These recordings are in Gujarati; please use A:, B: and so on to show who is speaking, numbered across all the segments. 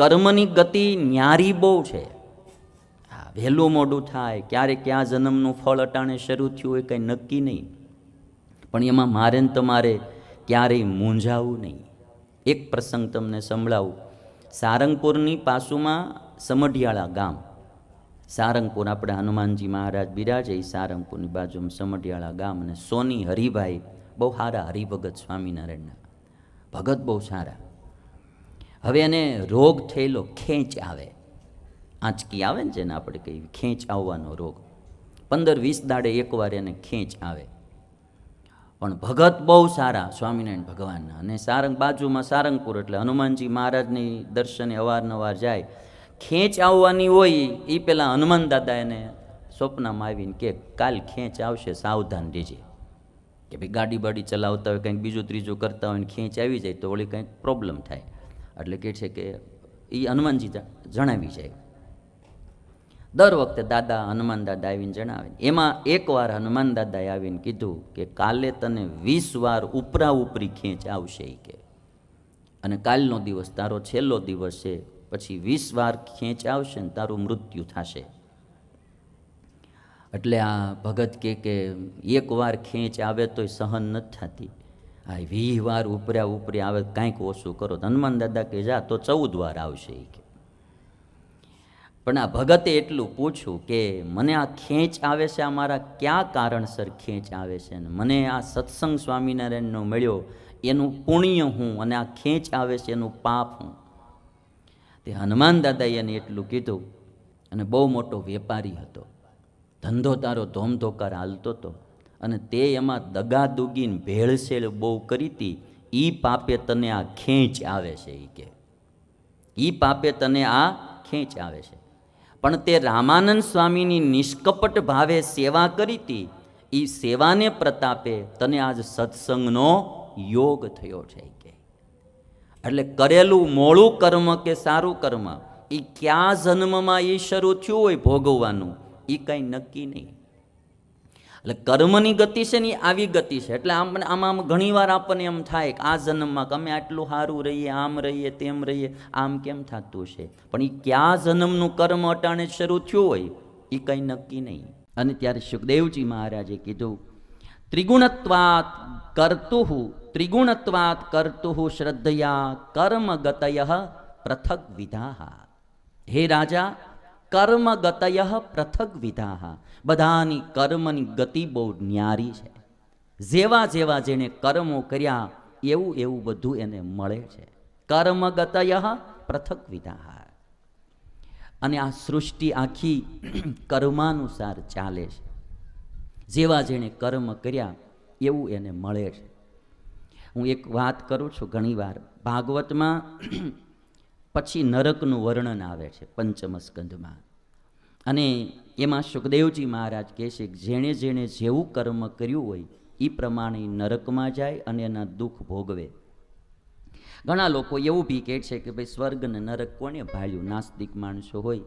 A: કર્મની ગતિ ન્યારી બહુ છે. હા વહેલું મોડું થાય, ક્યારે ક્યાં જન્મનું ફળ અટાણે શરૂ થયું હોય કંઈ નક્કી નહીં. પણ એમાં મારે ને તમારે ક્યારેય મૂંઝાવું નહીં. એક પ્રસંગ તમને સંભળાવું. સારંગપુરની પાસુમાં સમઢિયાળા ગામ. સારંગપુર આપણે હનુમાનજી મહારાજ બિરાજે એ સારંગપુરની બાજુમાં સમઢિયાળા ગામ અને સોની હરિભાઈ, બહુ સારા હરિભગત સ્વામિનારાયણના. ભગત બહુ સારા. હવે એને રોગ થયેલો ખેંચ આવે. આંચકી આવે ને જેને આપણે કહીએ, ખેંચ આવવાનો રોગ. પંદર વીસ દાડે એકવાર એને ખેંચ આવે. પણ ભગત બહુ સારા સ્વામિનારાયણ ભગવાનના. અને સારંગ બાજુમાં સારંગપુર એટલે હનુમાનજી મહારાજની દર્શને અવારનવાર જાય. ખેંચ આવવાની હોય એ પહેલાં હનુમાન દાદા એને સ્વપ્નમાં આવીને કે, કાલ ખેંચ આવશે, સાવધાન રહેજે. કે ભાઈ ગાડી બાડી ચલાવતા હોય, કંઈક બીજું ત્રીજું કરતા હોય ને ખેંચ આવી જાય તો વળી કંઈક પ્રોબ્લેમ થાય. એટલે કે છે કે એ હનુમાનજી જણાવી જાય દર વખતે દાદા હનુમાન દાદા આવીને જણાવે એમાં એકવાર હનુમાન દાદાએ આવીને કીધું કે કાલે તને વીસ વાર ઉપરા ઉપરી ખેંચ આવશે એ કે. અને કાલનો દિવસ તારો છેલ્લો દિવસ છે, પછી વીસ વાર ખેંચ આવશે ને તારું મૃત્યુ થશે. એટલે આ ભગત કે, એક વાર ખેંચ આવે તોય સહન નથી થતી. આ વીહ વાર ઉપર્યા ઉપરી આવે, કાંઈક ઓછું કરો. હનુમાન દાદા કે જા, તો ચૌદ વાર આવશે. એ કે પણ આ ભગતે એટલું પૂછ્યું કે, મને આ ખેંચ આવે છે, આ મારા કયા કારણસર ખેંચ આવે છે? અને મને આ સત્સંગ સ્વામિનારાયણનો મળ્યો, એનું પુણ્ય હું અને આ ખેંચ આવે છે, એનું પાપ હું. તે હનુમાન દાદાએ એને એટલું કીધું અને બહુ મોટો વેપારી હતો. ધંધો તારો ધોમધોકાર હાલતો હતો અને તે એમાં દગાદુગીને ભેળસેળ બહુ કરી હતી એ પાપે તને આ ખેંચ આવે છે એ કે. એ પાપે તને આ ખેંચ આવે છે. પણ તે રામાનંદ સ્વામીની નિષ્કપટ ભાવે સેવા કરી હતી એ સેવાને પ્રતાપે તને આજ સત્સંગનો યોગ થયો છે કે. એટલે કરેલું મોળું કર્મ કે સારું કર્મ એ કયા જન્મમાં એ શરૂ થયું હોય ભોગવવાનું એ કાંઈ નક્કી નહીં. એટલે કર્મની ગતિ છે ને એ આવી ગતિ છે. એટલે આમ આમાં આમ ઘણીવાર આપણને એમ થાય કે આ જન્મમાં કે અમે આટલું સારું રહીએ, આમ રહીએ, તેમ રહીએ, આમ કેમ થતું છે પણ એ કયા જન્મનું કર્મ અટાણે શરૂ થયું હોય એ કંઈ નક્કી નહીં. અને ત્યારે સુખદેવજી મહારાજે કીધું, ત્રિગુણત્વાત કર્તુઃ ત્રિગુણત્વાત કર્તુઃ શ્રદ્ધયા કર્મગતય પૃથક વિધાહ હે રાજા કર્મગતય પ્રથક વિધાહ બધાની કર્મની ગતિ બહુ ન્યારી છે। જેવા જેવા જેણે કર્મો કર્યા, એવું એવું બધું એને મળે છે. કર્મ ગતય પૃથક વિધાહ અને આ સૃષ્ટિ આખી કર્માનુસાર ચાલે છે. જેવા જેણે કર્મ કર્યા, એવું એને મળે છે. હું એક વાત કરું છું ઘણીવાર. ભાગવતમાં પછી નરકનું વર્ણન આવે છે પંચમસ્કંધમાં. અને એમાં સુખદેવજી મહારાજ કહે છે જેણે જેણે જેવું કર્મ કર્યું હોય એ પ્રમાણે નરકમાં જાય અને એના દુઃખ ભોગવે. ઘણા લોકો એવું બી કહે છે કે ભાઈ સ્વર્ગ ને નરક કોને ભાળ્યું? નાસ્તિક માણસો હોય.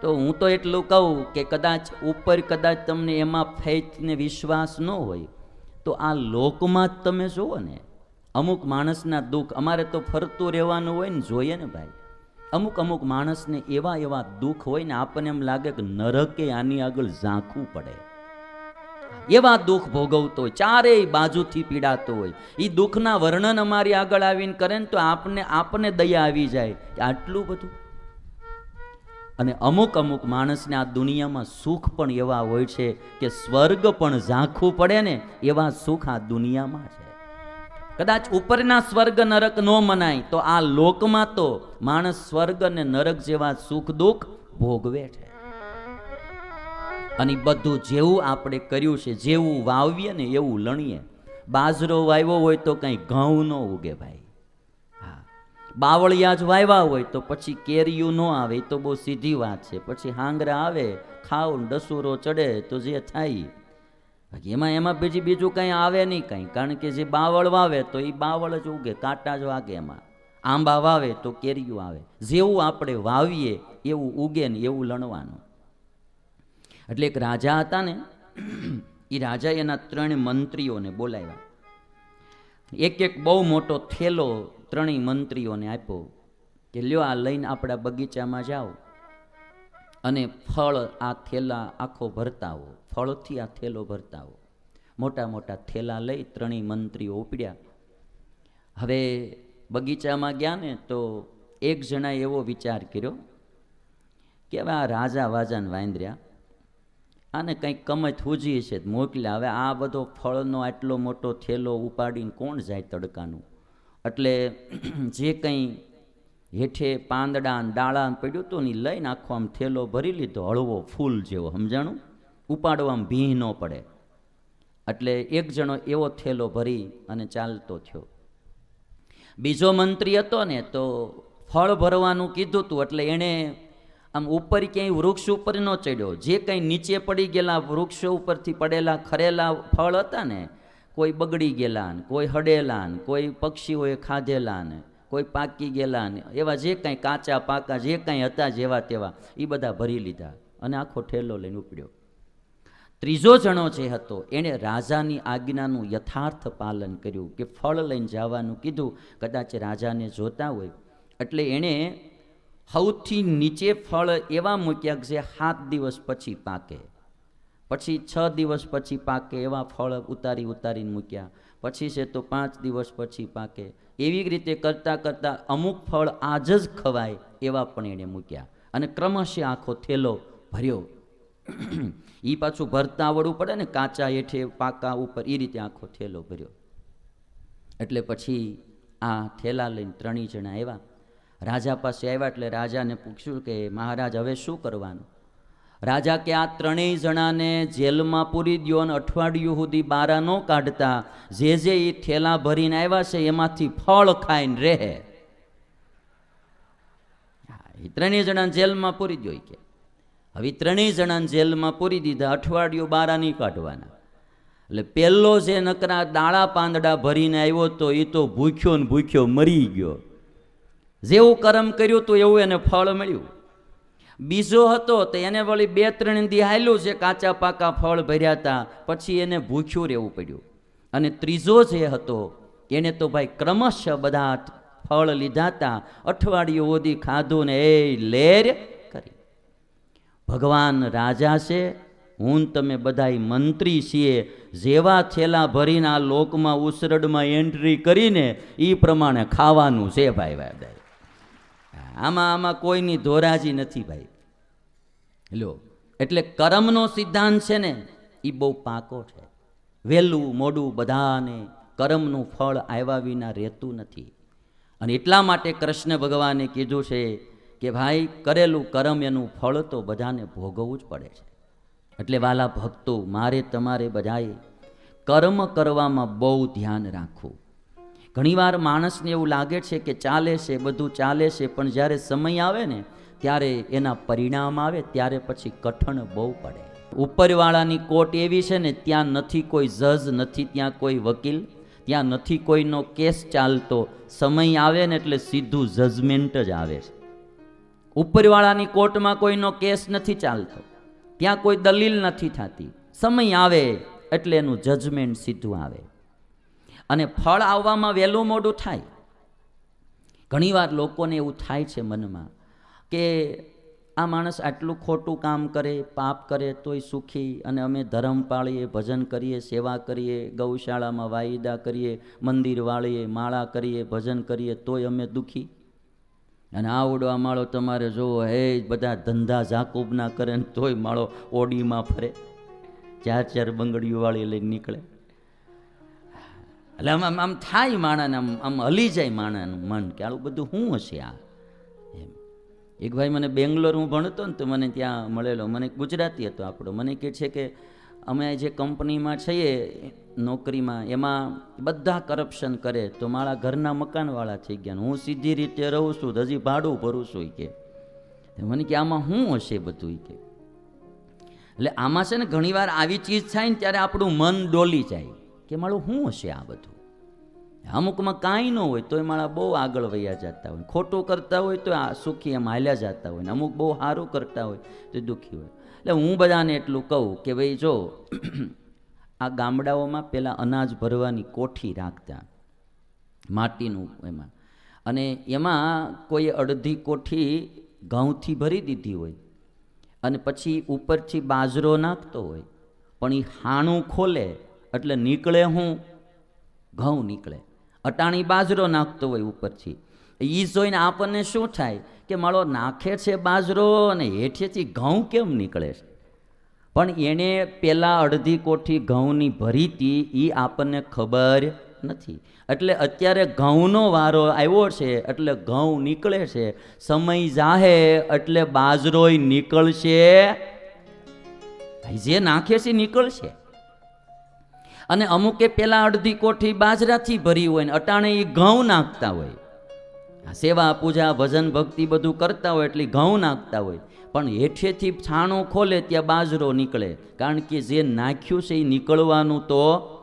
A: તો હું તો એટલું કહું કે કદાચ ઉપર કદાચ તમને એમાં ફેથ ને વિશ્વાસ ન હોય, તો આ લોકમાં જ તમે જુઓ ને. અમુક માણસના દુઃખ, અમારે તો ફરતું રહેવાનું હોય ને જોઈએ ને ભાઈ. અમુક અમુક માણસને એવા એવા દુઃખ હોય ને આપણને એમ લાગે કે નરકે આની આગળ ઝાંખવું પડે. એવા દુઃખ ભોગવતો હોય, ચારેય બાજુથી પીડાતો હોય. એ દુઃખના વર્ણન અમારી આગળ આવીને કરે ને તો આપને આપને દયા આવી જાય. કે આટલું બધું? અને અમુક અમુક માણસને આ દુનિયામાં સુખ પણ એવા હોય છે કે સ્વર્ગ પણ ઝાંખવું પડે ને એવા સુખ આ દુનિયામાં છે. કદાચ ઉપરના સ્વર્ગ નરક ન મનાય, તો આ લોકમાં તો માણસ સ્વર્ગ અને નરક જેવા સુખ દુઃખ ભોગવે છે. અને બધું જેવું આપણે કર્યું છે, જેવું વાવીએ ને એવું લણીએ, બાજરો વાવ્યો હોય તો કંઈ ઘઉં ન ઉગે ભાઈ. હા. બાવળિયા જ વાવ્યા હોય તો પછી કેરીયું ન આવે તો બહુ સીધી વાત છે. પછી હાંગરા આવે, ખાવ ડસુરો ચડે, તો જે થાય એમાં એમાં બીજી બીજું કંઈ આવે નહીં કંઈ. કારણ કે જે બાવળ વાવે તો એ બાવળ જ ઉગે, કાંટા જ વાગે એમાં. આંબા વાવે તો કેરીયું આવે. જેવું આપણે વાવીએ એવું ઉગે ને એવું લણવાનું. એટલે એક રાજા હતા ને એ રાજાએ એના ત્રણ મંત્રીઓને બોલાવ્યા. એક એક બહુ મોટો થેલો ત્રણેય મંત્રીઓને આપ્યો કે લ્યો આ લઈને આપણા બગીચામાં જાઓ. અને ફળ આ થેલા આખો ભરતાવો, ફળથી આ થેલો ભરતાવો. મોટા મોટા થેલા લઈ ત્રણેય મંત્રીઓ ઉપડ્યા. હવે બગીચામાં ગયા ને તો એક જણાએ એવો વિચાર કર્યો કે હવે આ રાજા વાજાને વાંદર્યા. આને કંઈક કમત હુજી છે મોકલ્યા હવે આ બધો ફળનો આટલો મોટો થેલો ઉપાડીને કોણ જાય તડકાનું? એટલે જે કંઈ હેઠે પાંદડા ને ડાળા પડ્યું હતું ને લઈને આખો આમ થેલો ભરી લીધો, હળવો ફૂલ જેવો, સમજાણું? ઉપાડવામાં ભીહ ન પડે. એટલે એક જણો એવો થેલો ભરી અને ચાલતો થયો. બીજો મંત્રી હતો ને, તો ફળ ભરવાનું કીધું હતું એટલે એણે આમ ઉપર ક્યાંય વૃક્ષ ઉપર ન ચડ્યો. જે કંઈ નીચે પડી ગયેલા વૃક્ષો ઉપરથી પડેલા ખરેલા ફળ હતા ને, કોઈ બગડી ગયેલા ને કોઈ હડેલા ને કોઈ પક્ષીઓએ ખાધેલા ને કોઈ પાકી ગયેલા એવા જે કાંઈ કાચા પાકા, જે કાંઈ હતા જેવા તેવા એ બધા ભરી લીધા અને આખો ઠેલો લઈને ઉપડ્યો. ત્રીજો જણો જે હતો, એણે રાજાની આજ્ઞાનું યથાર્થ પાલન કર્યું કે ફળ લઈને જવાનું કીધું. કદાચ રાજાને જોતા હોય. એટલે એણે સૌથી નીચે ફળ એવા મૂક્યા કે જે સાત દિવસ પછી પાકે. પછી છ દિવસ પછી પાકે એવા ફળ ઉતારી ઉતારીને મૂક્યા. પછી છે તો પાંચ દિવસ પછી પાકે. એવી રીતે કરતાં કરતાં અમુક ફળ આજ જ ખવાય એવા પણ એણે મૂક્યા. અને ક્રમશઃ આખો થેલો ભર્યો. એ પાછું ભરતા આવડવું પડે ને, કાચા હેઠે, પાકા ઉપર એ રીતે આખો થેલો ભર્યો. એટલે પછી આ થેલા લઈને ત્રણેય જણા આવ્યા. રાજા પાસે આવ્યા એટલે રાજાને પૂછ્યું કે, મહારાજ, હવે શું કરવાનું? રાજા કે આ ત્રણેય જણાને જેલમાં પૂરી દ્યો અને અઠવાડિયું સુધી બારા ન કાઢતા. જે જે એ થેલા ભરીને આવ્યા છે, એમાંથી ફળ ખાઈને રહે. એ ત્રણેય જણાને જેલમાં પૂરી ઈ કે. હવે ત્રણેય જણાને જેલમાં પૂરી દીધા, અઠવાડિયું બારા નહીં કાઢવાના. એટલે પહેલો જે નકરા દાળા પાંદડા ભરીને આવ્યો તો એ તો ભૂખ્યો ને ભૂખ્યો મરી ગયો. જેવું કરમ કર્યું તો એવું એને ફળ મળ્યું. બીજો હતો, તો એને વળી બે ત્રણ દી હાલ્યું છે કાચા પાકા ફળ ભર્યા હતા પછી એને ભૂખ્યું રહેવું પડ્યું. અને ત્રીજો જે હતો, એને તો ભાઈ ક્રમશઃ બધા ફળ લીધા હતા અઠવાડિયું ઓદી ખાધું ને એ લેર કરી. ભગવાન રાજા છે, હું તમે બધાય મંત્રી છીએ, જેવા થેલા ભરીને આ લોકમાં ઉસરડમાં એન્ટ્રી કરીને એ પ્રમાણે ખાવાનું છે ભાઈ ભાઈ આમાં આમાં કોઈની ધોરાજી નથી ભાઈ. લો એટલે કર્મનો સિદ્ધાંત છે ને એ બહુ પાકો છે. વહેલું મોડું બધાને કર્મનું ફળ આવ્યા વિના રહેતું નથી. અને એટલા માટે કૃષ્ણ ભગવાને કીધું છે કે ભાઈ, કરેલું કર્મ એનું ફળ તો બધાને ભોગવવું જ પડે છે. એટલે વાલા ભક્તો, મારે તમારે બધાએ કર્મ કરવામાં બહુ ધ્યાન રાખવું. ઘણીવાર માણસને એવું લાગે છે કે ચાલે છે, બધું ચાલે છે, પણ જ્યારે સમય આવે ને, ત્યારે એના પરિણામ આવે, ત્યારે પછી કઠણ બહુ પડે. ઉપરવાળાની કોર્ટ એવી છે ને, ત્યાં નથી કોઈ જજ, નથી ત્યાં કોઈ વકીલ, ત્યાં નથી કોઈનો કેસ ચાલતો. સમય આવે ને એટલે સીધું જજમેન્ટ જ આવે છે. ઉપરવાળાની કોર્ટમાં કોઈનો કેસ નથી ચાલતો. ત્યાં કોઈ દલીલ નથી થતી. સમય આવે એટલે એનું જજમેન્ટ સીધું આવે. અને ફળ આવવામાં વહેલું મોડું થાય. ઘણીવાર લોકોને એવું થાય છે મનમાં કે આ માણસ આટલું ખોટું કામ કરે, પાપ કરે, તોય સુખી અને અમે ધર્મ પાળીએ, ભજન કરીએ, સેવા કરીએ, ગૌશાળામાં વાયદા કરીએ, મંદિર વાળીએ, માળા કરીએ, ભજન કરીએ, તોય અમે દુઃખી. અને આ ઓડવા માળો તમારે જોવો, હે, બધા ધંધા ઝાકૂબના કરે ને તોય માળો ઓડીમાં ફરે. ચાર ચાર બંગડીઓ વાળી લઈને નીકળે. એટલે આમ આમ આમ થાય માણાને, આમ આમ હલી જાય માણાનું મન કે આવું બધું શું હશે આ? એમ. એક ભાઈ મને બેંગ્લોર હું ભણતો ને તો મને ત્યાં મળેલો. મને ગુજરાતી હતો આપણો. મને કહે છે કે અમે જે કંપનીમાં છીએ, નોકરીમાં, એમાં બધા કરપ્શન કરે તો મારા ઘરના મકાનવાળા થઈ ગયા હું સીધી રીતે રહું છું તો હજી ભાડું ભરું છું કે. મને કે આમાં શું હશે બધું કે. એટલે આમાં છે ને ઘણીવાર આવી ચીજ થાય ને ત્યારે આપણું મન ડોલી જાય. કે મારું શું હશે આ બધું? અમુકમાં કાંઈ ન હોય, તોય મારા બહુ આગળ વયા જતા હોય. ખોટું કરતા હોય, તો આ સુખી એમ હાલ્યા જતા હોય. ને અમુક બહુ સારું કરતા હોય, તો દુઃખી હોય. એટલે હું બધાને એટલું કહું કે ભાઈ જો, આ ગામડાઓમાં પહેલાં અનાજ ભરવાની કોઠી રાખતા, માટીનું એમાં. અને એમાં કોઈ અડધી કોઠી ઘઉંથી ભરી દીધી હોય. અને પછી ઉપરથી બાજરો નાખતો હોય. પણ એ હાણું ખોલે એટલે નીકળે હું? ઘઉં નીકળે. અટાણી બાજરો નાખતો હોય ઉપરથી. એ જોઈને આપણને શું થાય કે માળો નાખે છે બાજરો અને હેઠેથી ઘઉં કેમ નીકળે છે? પણ એણે પેલા અડધી કોઠી ઘઉંની ભરી હતી એ આપણને ખબર નથી. એટલે અત્યારે ઘઉંનો વારો આવ્યો છે, એટલે ઘઉં નીકળે છે. સમય જાહે, એટલે બાજરોય નીકળશે. જે નાખે છે નીકળશે. અને અમુકે પેલા અડધી કોઠી બાજરાથી ભરી હોય ને અટાણે એ ઘઉં નાખતા હોય. સેવા, પૂજા, ભજન, ભક્તિ બધું કરતા હોય એટલે ઘઉં નાખતા હોય. પણ હેઠેથી છાણું ખોલે ત્યાં બાજરો નીકળે. કારણ કે જે નાખ્યું છે એ નીકળવાનું તો